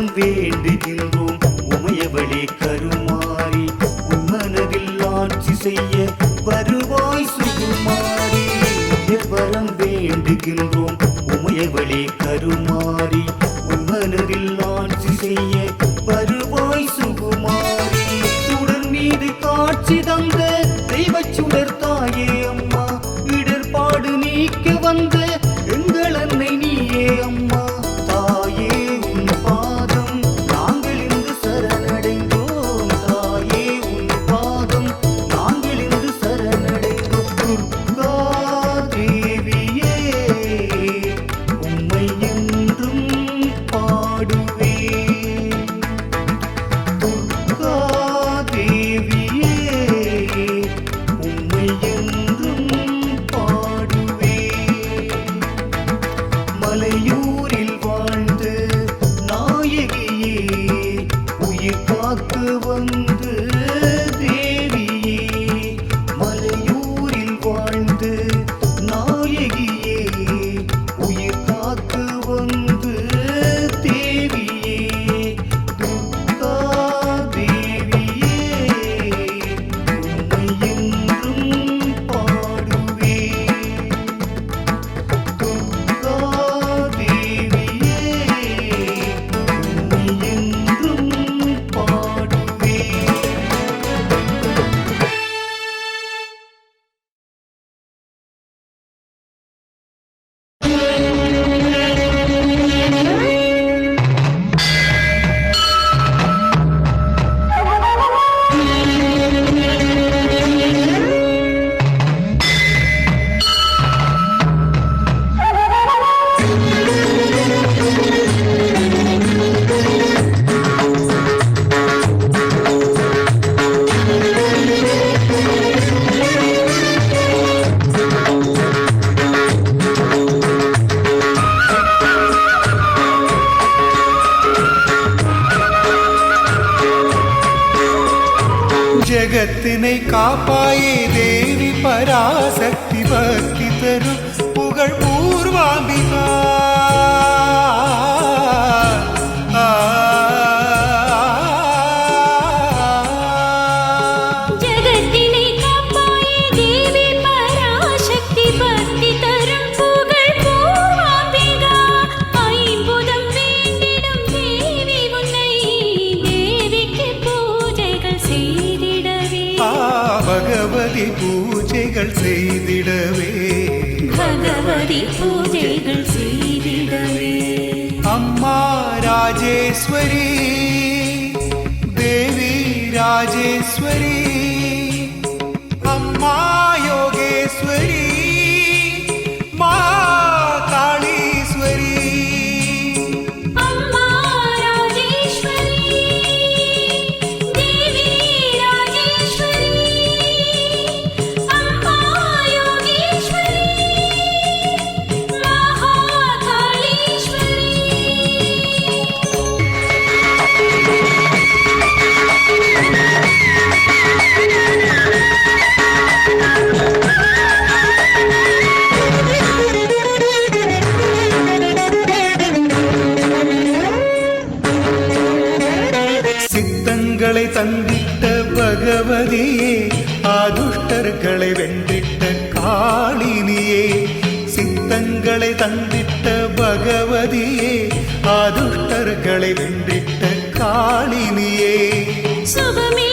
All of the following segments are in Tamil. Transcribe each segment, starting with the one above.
தான் வேண்டுகின்றோம். உமையவளே கருமாறி உன்மனதில் ஆட்சி செய்ய வருவாய் சுகுமாரி. வரம் வேண்டுகின்றோம். உமையவளே கருமாறி ஜகத்தினை காப்பாயே தேவி பராசக்தி பக்தி பகவதி பூஜைகள் செய்திடவே. பகவதி பூஜைகள் செய்திடவே. அம்மா ராஜேஸ்வரி தேவி ராஜேஸ்வரி அம்மா யோகேஸ்வரி. ஆதுஷ்டர்களை வென்றிட்ட காளினியே சித்தங்களை தந்திட்ட பகவதியே ஆதுஷ்டர்களை வென்றிட்ட காளினியே. சுபமே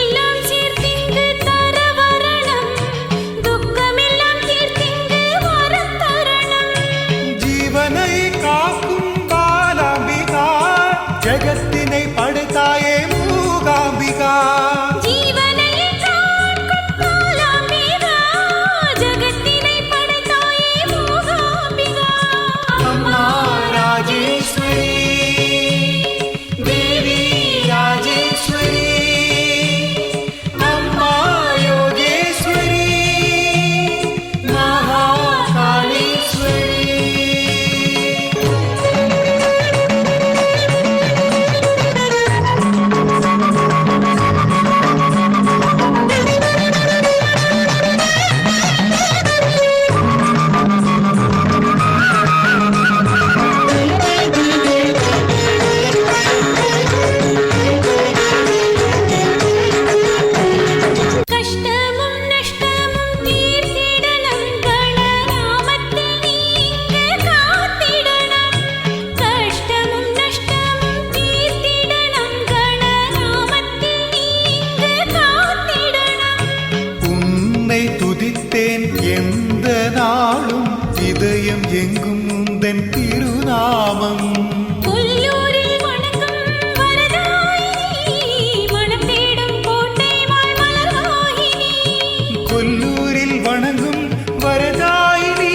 கொல்லூரில் வணங்கும் வரதாயினி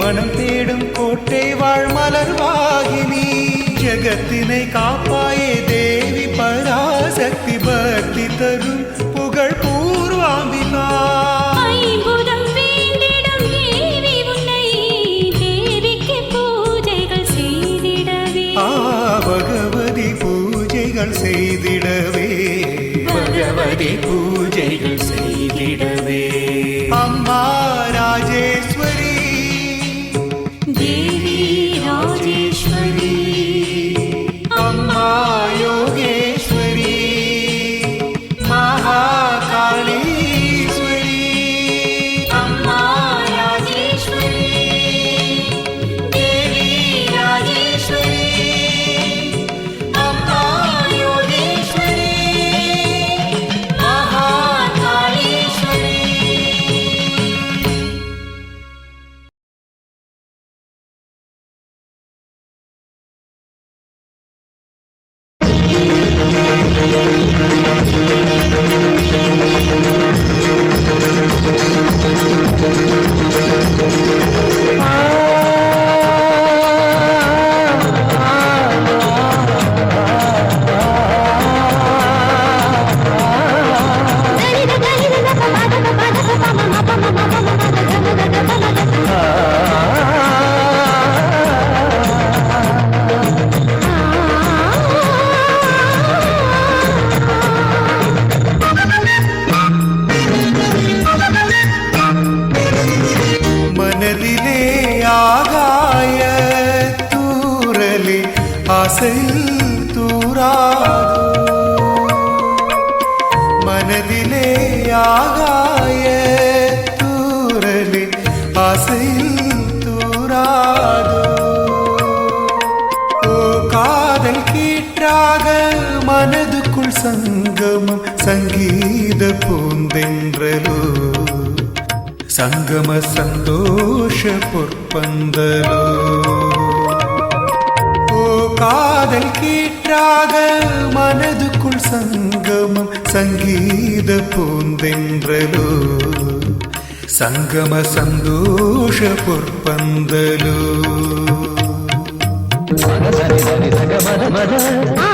மனம் தேடும் கோட்டை வாழ் மலர்வாகினி ஜகத்தினை காப்பாயே தேவி பராசக்தி பக்தி தரும் புகழ் பூர்வாம்பிகா. ஐம்புதம் வேண்டிடும் தேவி உன்னை தேவிக்கு பூஜைகள் செய்திடவே. ஆ பகவதி பூஜைகள் செய்திடவே. பகவதி பூஜைகள் செய்திடவே. மனதிலே ஆகாய தூரலே ஆசையில் தூராதோ. ஓ காதல் கீற்றாக மனதுக்குள் சங்கமம் சங்கீத பூந்தென்றலோ. சங்கம சந்தோஷ பொற்பந்தலோ. காதல் கீற்றாக மனதுக்குள் சங்கமம் சங்கீத பூந்தென்றலோ? சங்கம சந்தோஷ பொற்பந்தலோ? அழகான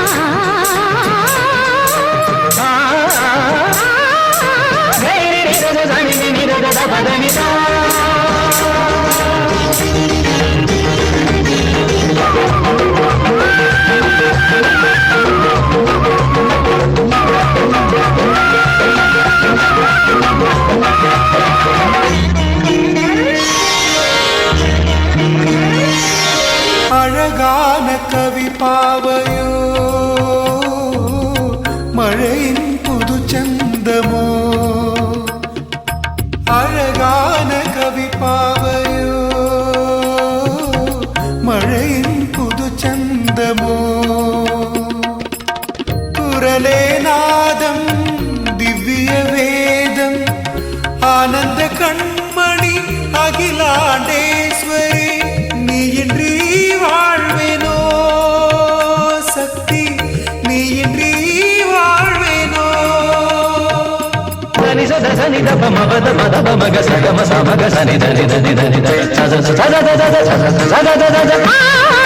ஆனந்தமோ குரலே நாதம் திவ்ய வேதம் ஆனந்த கண்மணி அகிலாண்டேஸ்வரி நீயின்றி வாழ்வேனோ சக்தி நீயின்றி வாழ்வேனோ சனிசத சனிதப மவத மதப மக சகம சமக சனிதனி தனி தனி தனி தனி தனி தனி தனி தனி தனி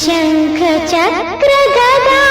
शंख चक्र गदा।